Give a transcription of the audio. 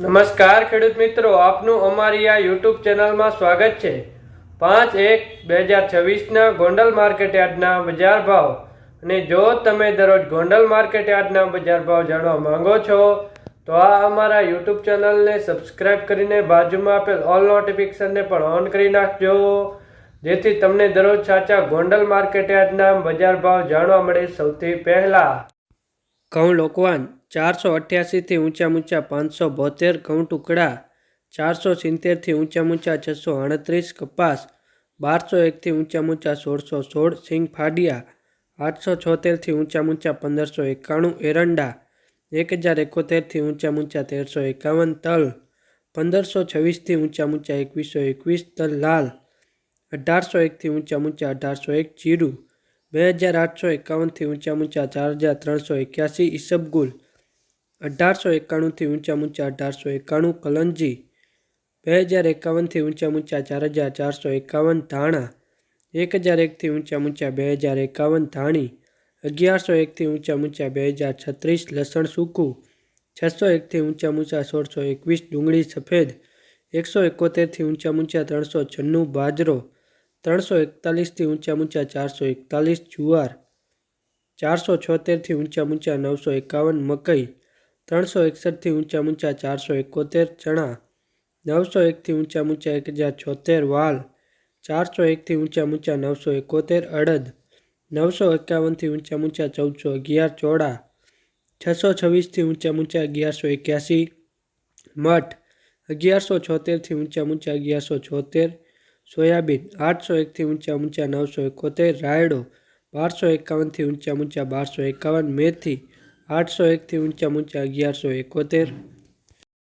નમસ્કાર, ખેડૂત મિત્રો. આપનું અમારી આ યુટ્યુબ ચેનલમાં સ્વાગત છે. પાંચ એક બે હજાર છવ્વીસના ગોંડલ માર્કેટ યાર્ડના બજાર ભાવ. અને જો તમે દરરોજ ગોંડલ માર્કેટ યાર્ડના બજાર ભાવ જાણવા માંગો છો, તો આ અમારા યુટ્યુબ ચેનલને સબસ્ક્રાઈબ કરીને બાજુમાં આપેલ ઓલ નોટિફિકેશનને પણ ઓન કરી નાખજો. જેથી તમને દરરોજ સાચા ગોંડલ માર્કેટ યાર્ડના બજાર ભાવ જાણવા મળે સૌથી પહેલા. ઘઉં લોકવાન ચારસો અઠ્યાસીથી ઊંચા ઊંચા પાંચસો બોતેર ઘઉં ટુકડા ચારસો સિત્તેરથી ઊંચા ઊંચા છસો આડત્રીસ કપાસ બારસો એકથી ઊંચા ઊંચા સોળસો સોળ સિંગ ફાડિયા આઠસો છોતેરથી ઊંચા ઊંચા પંદરસો એકાણું એરંડા એક હજાર એકોતેરથી ઊંચા ઊંચા તેરસો એકાવન તલ પંદરસો છવ્વીસથી ઊંચા ઊંચા એકવીસો એકવીસ તલ લાલ અઢારસો એકથી ઊંચા ઊંચા અઢારસો એક જીરું બે હજાર આઠસો એકાવનથી ઊંચા ઊંચા ચાર હજાર ત્રણસો એક્યાસી ઈસબગુલ અઢારસો એકાણુંથી ઊંચા ઊંચા અઢારસો એકાણું કલંજી બે હજાર એકાવનથી ઊંચા ઊંચા ચાર હજાર ચારસો એકાવન ધાણા એક હજાર એકથી ઊંચા ઊંચા બે હજાર એકાવન ધાણી અગિયારસો એકથી ઊંચા ઊંચા બે હજાર છત્રીસ લસણ સૂકું છસો એકથી ઊંચા ઊંચા સોળસો એકવીસ ડુંગળી સફેદ એકસો એકોતેરથી ઊંચા ઊંચા ત્રણસો છન્નું બાજરો ત્રણસો એકતાલીસથી ઊંચા ઊંચા ચારસો એકતાલીસ જુવાર ચારસો છોતેરથી ઊંચા ઊંચા નવસો એકાવન મકઈ ત્રણસો એકસઠથી ઊંચા ઊંચા ચારસો એકોતેર ચણા નવસો એકથી ઊંચા ઊંચા એક હજાર છોતેર વાલ ચારસો એકથી ઊંચા ઊંચા નવસો એકોતેર અડદ નવસો એકાવનથી ઊંચા ઊંચા ચૌદસો અગિયાર ચોળા છસો છવ્વીસથી ઊંચા ઊંચા અગિયારસો એક્યાસી મઠ અગિયારસો છોતેરથી ઊંચા ઊંચા અગિયારસો છોતેર સોયાબીન આઠસો એકથી ઊંચા ઊંચા નવસો એકોતેર, રાયડો બારસો એકાવનથી ઊંચા ઊંચા બારસો એકાવન, મેથી આઠસો એકથી ઊંચા ઊંચા અગિયારસો એકોતેર.